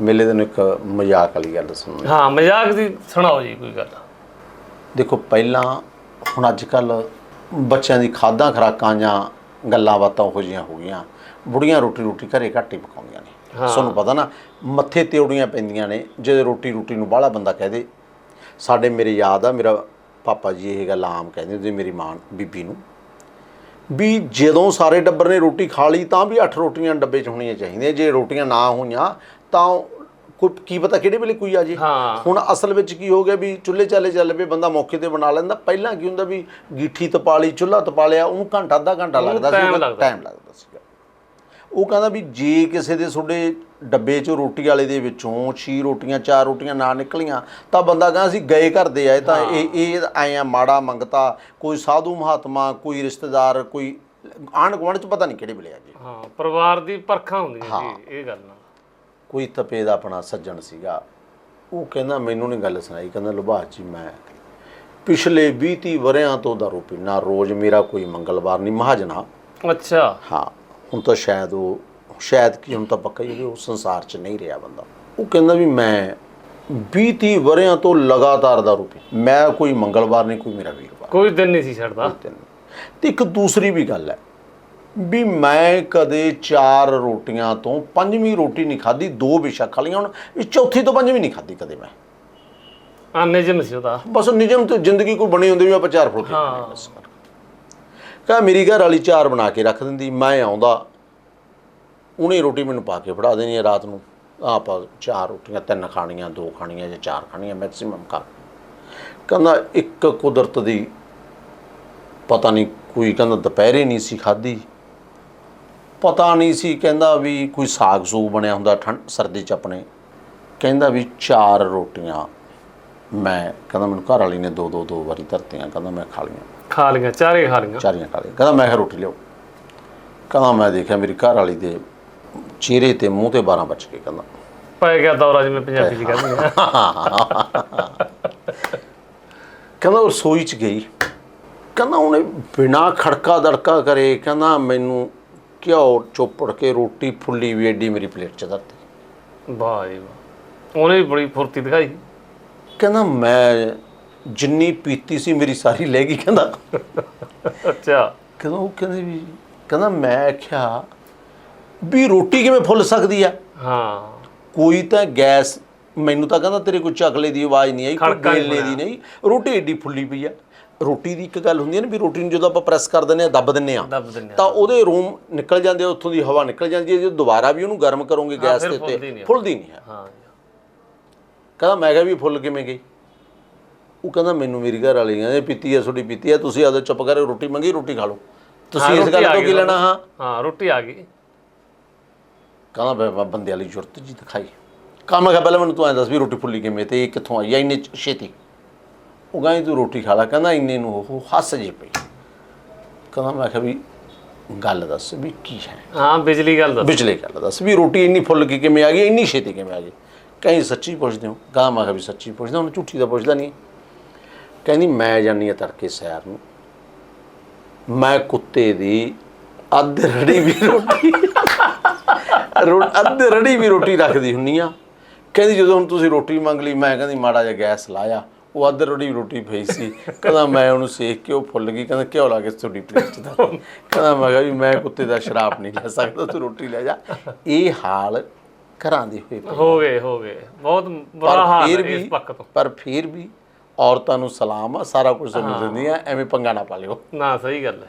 ਮੇਲੇ ਦੇ ਨੂੰ ਇੱਕ ਮਜ਼ਾਕ ਵਾਲੀ ਗੱਲ ਸੁਣਨੀ ਹਾਂ ਮਜ਼ਾਕ ਦੀ ਸੁਣਾਓ ਜੀ ਕੋਈ ਗੱਲ। ਦੇਖੋ ਪਹਿਲਾਂ ਹੁਣ ਅੱਜ ਕੱਲ ਬੱਚਿਆਂ ਦੀ ਖਾਦਾਂ ਖਰਾਕਾਂ ਜਾਂ ਗੱਲਾਂ ਬਾਤਾਂ ਉਹੋ ਜਿਹੀਆਂ ਹੋ ਗਈਆਂ। ਬੁੜੀਆਂ ਰੋਟੀ ਰੋਟੀ ਘਰੇ ਘੱਟ ਹੀ ਪਕਾਉਂਦੀਆਂ ਨੇ। ਹਾਂ। ਤੁਹਾਨੂੰ ਪਤਾ ਨਾ ਮੱਥੇ ਤਿਉੜੀਆਂ ਪੈਂਦੀਆਂ ਨੇ ਜਦੋਂ ਰੋਟੀ ਰੋਟੀ ਨੂੰ ਬਾਹਲਾ ਬੰਦਾ ਕਹਦੇ ਸਾਡੇ ਮੇਰੇ ਯਾਦ ਆ ਮੇਰਾ ਪਾਪਾ ਜੀ ਇਹ ਗੱਲ ਆਮ ਕਹਿੰਦੇ ਹੁੰਦੇ ਮੇਰੀ ਮਾਂ ਬੀਬੀ ਨੂੰ ਵੀ ਜਦੋਂ ਸਾਰੇ ਟੱਬਰ ਨੇ ਰੋਟੀ ਖਾ ਲਈ ਤਾਂ ਵੀ 8 ਰੋਟੀਆਂ ਡੱਬੇ 'ਚ ਹੋਣੀਆਂ ਚਾਹੀਦੀਆਂ ਜੇ ਰੋਟੀਆਂ ਨਾ ਹੋਈਆਂ ਤਾਂ ਕੋਈ ਕੀ ਪਤਾ ਕਿਹੜੇ ਵੇਲੇ ਕੋਈ ਆ ਜੇ। ਹੁਣ ਅਸਲ ਵਿੱਚ ਕੀ ਹੋ ਗਿਆ ਵੀ ਚੁੱਲ੍ਹੇ ਚਾਲੇ ਚੱਲ ਪਏ ਬੰਦਾ ਮੌਕੇ ਤੇ ਬਣਾ ਲੈਂਦਾ। ਪਹਿਲਾਂ ਕੀ ਹੁੰਦਾ ਵੀ ਗਿੱਠੀ ਤਪਾਲੀ ਚੁੱਲ੍ਹਾ ਤਪਾਲਿਆ ਉਹਨੂੰ ਘੰਟਾ ਅੱਧਾ ਘੰਟਾ ਲੱਗਦਾ ਸੀ। ਟਾਈਮ ਲੱਗਦਾ। ਸੀਗਾ। ਉਹ ਕਹਿੰਦਾ ਵੀ ਜੇ ਕਿਸੇ ਦੇ ਤੁਹਾਡੇ ਡੱਬੇ 'ਚੋਂ ਰੋਟੀ ਵਾਲੇ ਦੇ ਵਿੱਚੋਂ ਛੀ ਰੋਟੀਆਂ ਚਾਰ ਰੋਟੀਆਂ ਨਾ ਨਿਕਲੀਆਂ ਤਾਂ ਬੰਦਾ ਕਹਿੰਦਾ ਸੀ ਗਏ ਘਰ ਦੇ ਆਏ ਤਾਂ ਇਹ ਇਹ ਆਏ ਆ ਮਾੜਾ ਮੰਗਤਾ ਕੋਈ ਸਾਧੂ ਮਹਾਤਮਾ ਕੋਈ ਰਿਸ਼ਤੇਦਾਰ ਕੋਈ ਆਂਢ ਗੁਆਂਢ 'ਚ ਪਤਾ ਨਹੀਂ ਕਿਹੜੇ ਵੇਲੇ ਆ ਜੀ ਹਾਂ ਪਰਿਵਾਰ ਦੀ ਪਰਖਾਂ ਹੁੰਦੀਆਂ ਜੀ ਇਹ ਗੱਲ ਨਾਲ ਕੋਈ ਤਪੇ ਦਾ ਆਪਣਾ ਸੱਜਣ ਸੀਗਾ ਉਹ ਕਹਿੰਦਾ ਮੈਨੂੰ ਨਹੀਂ ਗੱਲ ਸੁਣਾਈ। ਕਹਿੰਦਾ ਲੁਭਾਜ ਜੀ ਮੈਂ ਪਿਛਲੇ 20 30 ਵਰਿਆਂ ਤੋਂ ਦਾਰੂ ਪੀਣਾ ਰੋਜ਼ ਮੇਰਾ ਕੋਈ ਮੰਗਲਵਾਰ ਨਹੀਂ ਮਹਾਜਨਾ ਅੱਛਾ। ਹਾਂ ਹੁਣ ਤਾਂ ਸ਼ਾਇਦ ਉਹ ਸ਼ਾਇਦ ਕੀ ਹੁਣ ਤਾਂ ਪੱਕਾ ਹੀ ਉਹ ਸੰਸਾਰ 'ਚ ਨਹੀਂ ਰਿਹਾ ਬੰਦਾ। ਉਹ ਕਹਿੰਦਾ ਵੀ ਮੈਂ 20 30 ਵਰਿਆਂ ਤੋਂ ਲਗਾਤਾਰ ਦਾਰੂ ਪੀ ਮੈਂ ਕੋਈ ਮੰਗਲਵਾਰ ਨਹੀਂ ਕੋਈ ਮੇਰਾ ਵੀਰਵਾਰ। ਕੋਈ ਦਿਨ ਨਹੀਂ ਸੀ ਛੱਡਦਾ। ਤੇ ਇੱਕ ਦੂਸਰੀ ਵੀ ਗੱਲ ਹੈ ਵੀ ਮੈਂ ਕਦੇ ਚਾਰ ਰੋਟੀਆਂ ਤੋਂ ਪੰਜਵੀਂ ਰੋਟੀ ਨਹੀਂ ਖਾਧੀ ਦੋ ਬੇਸ਼ੱਕ ਖਾ ਲਈਆਂ ਹੁਣ ਇਹ ਚੌਥੀ ਤੋਂ ਪੰਜਵੀਂ ਨਹੀਂ ਖਾਧੀ ਕਦੇ ਮੈਂ। ਆਨੇ ਜਿਮ ਸੀ ਉਹਦਾ। ਬਸ ਨਿਯਮ ਤੇ ਜ਼ਿੰਦਗੀ ਕੋਈ ਬਣੀ ਹੁੰਦੀ ਵੀ ਆਪਾਂ ਚਾਰ ਫੁਲਕੇ ਹਾਂ। ਕਹ ਮੇਰੀ ਘਰ ਵਾਲੀ ਚਾਰ ਬਣਾ ਕੇ ਰੱਖ ਦਿੰਦੀ ਮੈਂ ਆਉਂਦਾ ਉਹਨੇ ਰੋਟੀ ਮੈਨੂੰ ਪਾ ਕੇ ਫੜਾ ਦੇਣੀ ਹੈ ਰਾਤ ਨੂੰ। ਆਪਾਂ ਚਾਰ ਰੋਟੀਆਂ ਤਿੰਨ ਖਾਣੀਆਂ ਦੋ ਖਾਣੀਆਂ ਜਾਂ ਚਾਰ ਖਾਣੀਆਂ ਮੈਕਸਿਮਮ ਖਾ ਕਹਿੰਦਾ ਇੱਕ ਕੁਦਰਤ ਦੀ ਪਤਾ ਨਹੀਂ ਕੋਈ ਕਹਿੰਦਾ ਦੁਪਹਿਰੇ ਨਹੀਂ ਸੀ ਖਾਧੀ। ਪਤਾ ਨਹੀਂ ਸੀ ਕਹਿੰਦਾ ਵੀ ਕੋਈ ਸਾਗ ਸੂਗ ਬਣਿਆ ਹੁੰਦਾ ਠੰਡ ਸਰਦੀ ਚ ਆਪਣੇ। ਕਹਿੰਦਾ ਵੀ ਚਾਰ ਰੋਟੀਆਂ ਮੈਂ ਕਹਿੰਦਾ ਮੈਨੂੰ ਘਰ ਵਾਲੀ ਨੇ ਦੋ ਦੋ ਦੋ ਵਾਰੀ ਧਰਤੀਆਂ ਕਹਿੰਦਾ ਮੈਂ ਖਾ ਲਈਆਂ। ਖਾ ਲੀਆਂ ਚਾਰੇ ਖਾ ਲੀਆਂ ਚਾਰੀਆਂ ਖਾ ਲਈਆਂ। ਕਹਿੰਦਾ ਮੈਂ ਕਿਹਾ ਰੋਟੀ ਲਿਓ ਕਹਿੰਦਾ ਮੈਂ ਦੇਖਿਆ ਮੇਰੀ ਘਰ ਵਾਲੀ ਦੇ ਚਿਹਰੇ ਤੇ ਮੂੰਹ ਤੇ 12 ਵੱਜ ਕੇ ਕਹਿੰਦਾ। ਪੈ ਗਿਆ ਦੌਰਾ ਜਿਵੇਂ ਪੰਜਾਬੀ ਚ ਕਹਿੰਦੇ ਆ। ਕਹਿੰਦਾ ਉਹ ਰਸੋਈ ਚ ਗਈ। ਕਹਿੰਦਾ ਉਹਨੇ ਬਿਨਾ ਖੜਕਾ ਦੜਕਾ ਕਰੇ ਕਹਿੰਦਾ ਮੈਨੂੰ ਘਿਓ ਚੋਪੜ ਕੇ ਰੋਟੀ ਫੁੱਲੀ ਵੀ ਐਡੀ ਮੇਰੀ ਪਲੇਟ ਚ ਧਰਤੀ। ਵਾਹ ਜੀ ਵਾਹ। ਉਹਨੇ ਵੀ ਬੜੀ ਫੁਰਤੀ ਦਿਖਾਈ। ਕਹਿੰਦਾ ਮੈਂ ਜਿੰਨੀ ਪੀਤੀ ਸੀ ਮੇਰੀ ਸਾਰੀ ਲੈ ਗਈ ਕਹਿੰਦਾ। ਅੱਛਾ। ਕਹਿੰਦਾ ਉਹ ਕਹਿੰਦੇ ਵੀ ਕਹਿੰਦਾ ਮੈਂ ਆਖਿਆ ਵੀ ਰੋਟੀ ਕਿਵੇਂ ਫੁੱਲ ਸਕਦੀ ਆ? ਹਾਂ। ਕੋਈ ਤਾਂ ਗੈਸ ਮੈਨੂੰ ਤਾਂ ਕਹਿੰਦਾ ਤੇਰੇ ਕੋਈ ਚਕਲੇ ਦੀ ਆਵਾਜ਼ ਨਹੀਂ ਆਈ ਕੋਈ ਖੜਕਾ ਨਹੀਂ ਦੀ ਨਹੀਂ। ਰੋਟੀ ਏਡੀ ਫੁੱਲੀ ਪਈ ਆ। ਰੋਟੀ ਦੀ ਇੱਕ ਗੱਲ ਹੁੰਦੀ ਹੈ ਨਾ ਵੀ ਰੋਟੀ ਨੂੰ ਜਦੋਂ ਆਪਾਂ ਪ੍ਰੈਸ ਕਰ ਦਿੰਦੇ ਆ ਦੱਬ ਦਿੰਦੇ ਆ। ਦੱਬ ਦਿੰਦੇ ਆ। ਤਾਂ ਉਹਦੇ ਰੂਮ ਨਿਕਲ ਜਾਂਦੇ ਆ ਉੱਥੋਂ ਦੀ ਹਵਾ ਨਿਕਲ ਜਾਂਦੀ ਹੈ ਜੇ ਦੁਬਾਰਾ ਵੀ ਉਹਨੂੰ ਗਰਮ ਕਰੋਗੇ ਗੈਸ ਫਿਰ ਦੇ ਫੁੱਲਦੀ ਉੱਤੇ ਨਹੀਂ ਆ। ਫੁੱਲਦੀ ਨਹੀਂ ਹੈ। ਹਾਂ। ਕਹਿੰਦਾ ਮੈਂ ਕਿਹਾ ਵੀ ਫੁੱਲ ਕਿਵੇਂ ਗਈ? ਉਹ ਕਹਿੰਦਾ ਮੈਨੂੰ ਮੇਰੀ ਘਰ ਵਾਲੀ ਕਹਿੰਦੇ ਪੀਤੀ ਆ ਤੁਹਾਡੀ ਪੀਤੀ ਆ ਤੁਸੀਂ ਆਦਾ ਚੁੱਪ ਕਰਕੇ ਰੋਟੀ ਮੰਗੀ ਰੋਟੀ ਖਾ ਲਓ। ਤੁਸੀਂ ਇਸ ਰੋਟੀ ਗੱਲ ਆ ਤੋਂ ਗਈ ਕੀ ਲੈਣਾ ਹਾਂ? ਹਾਂ ਰੋਟੀ ਆ ਗਈ। ਕਹਿੰਦਾ ਬੈ ਬੈ ਬੰਦੇ ਵਾਲੀ ਜ਼ਰੂਰਤ ਜੀ ਦਿਖਾਈ। ਕੰਮ ਮੈਂ ਪਹਿਲਾਂ ਮੈਨੂੰ ਤੂੰ ਐਂ ਦੱਸ ਵੀ ਰੋਟੀ ਫੁੱਲੀ ਕਿਵੇਂ ਤੇ ਇਹ ਕਿੱਥੋਂ ਆਈ ਆ ਇੰਨੇ ਛੇਤੀ? ਉਹ ਕਹਿੰਦਾ ਤੂੰ ਰੋਟੀ ਖਾ ਲੈ। ਕਹਿੰਦਾ ਇੰਨੇ ਨੂੰ ਉਹ ਹੱਸ ਜੇ ਪਈ। ਕਹਿੰਦਾ ਮੈਂ ਕਿਹਾ ਵੀ ਗੱਲ ਦੱਸ ਵੀ ਕੀ ਹੈ? ਹਾਂ ਬਿਜਲੀ ਗੱਲ ਦੱਸ। ਵਿਚਲੇ ਗੱਲ ਦੱਸ ਵੀ ਰੋਟੀ ਇੰਨੀ ਫੁੱਲ ਕੇ ਕਿਵੇਂ ਆ ਗਈ ਇੰਨੀ ਛੇਤੀ ਕਿਵੇਂ ਆ ਗਈ? ਕਹੀਂ ਸੱਚੀ ਪੁੱਛਦੇ ਹੋ? ਗਾਂ ਮੈਂ ਕਿਹਾ ਵੀ ਸੱਚੀ ਪੁੱਛਦਾ ਹੁਣ ਝੂਠੀ ਦਾ ਪੁੱਛਦਾ ਨਹੀਂ। ਕਹਿੰਦੀ ਮੈਂ ਜਾਨੀ ਆ ਤੜਕੇ ਸੈਰ ਨੂੰ। ਮੈਂ ਕੁੱਤੇ ਦੀ ਅੱਧ ਰੜੀ ਵੀ ਰੋਟੀ ਰੋ ਅੱਧ ਰੜੀ ਵੀ ਰੋਟੀ ਰੱਖਦੀ ਹੁੰਨੀ ਆ। ਕਹਿੰਦੀ ਜਦੋਂ ਹੁਣ ਤੁਸੀਂ ਰੋਟੀ ਮੰਗ ਲਈ ਮੈਂ ਕਹਿੰਦੀ ਮਾੜਾ ਜਿਹਾ ਗੈਸ ਲਾਇਆ। ਉਹ ਅੱਧ ਰੜੀ ਰੋਟੀ ਪਈ ਸੀ। ਕਹਿੰਦਾ ਮੈਂ ਉਹਨੂੰ ਸੇਕ ਕੇ ਉਹ ਫੁੱਲ ਗਈ। ਕਹਿੰਦਾ ਘਿਓ ਲਾ ਕੇ ਤੁਹਾਡੀ ਪਲੇਟ ਦਾ ਕਹਿੰਦਾ ਮੈਂ ਕਿਹਾ ਵੀ ਮੈਂ ਕੁੱਤੇ ਦਾ ਸ਼ਰਾਪ ਨਹੀਂ ਲੈ ਸਕਦਾ ਤੂੰ ਰੋਟੀ ਲੈ ਜਾ। ਇਹ ਹਾਲ ਘਰਾਂ ਦੀ ਪਈ। ਹੋ ਗਏ ਹੋ ਗਏ। ਬਹੁਤ ਬੁਰਾ ਹਾਲ ਹੈ ਇਸ ਵੀ ਪੱਕ ਤੋਂ। ਪਰ ਫਿਰ ਵੀ ਔਰਤਾਂ ਨੂੰ ਸਲਾਮ ਆ ਸਾਰਾ ਕੁਝ ਤੁਹਾਨੂੰ ਦਿੰਦੀਆਂ ਐਵੇਂ ਪੰਗਾ ਨਾ ਪਾ ਲਿਓ। ਨਾ ਸਹੀ ਗੱਲ ਹੈ।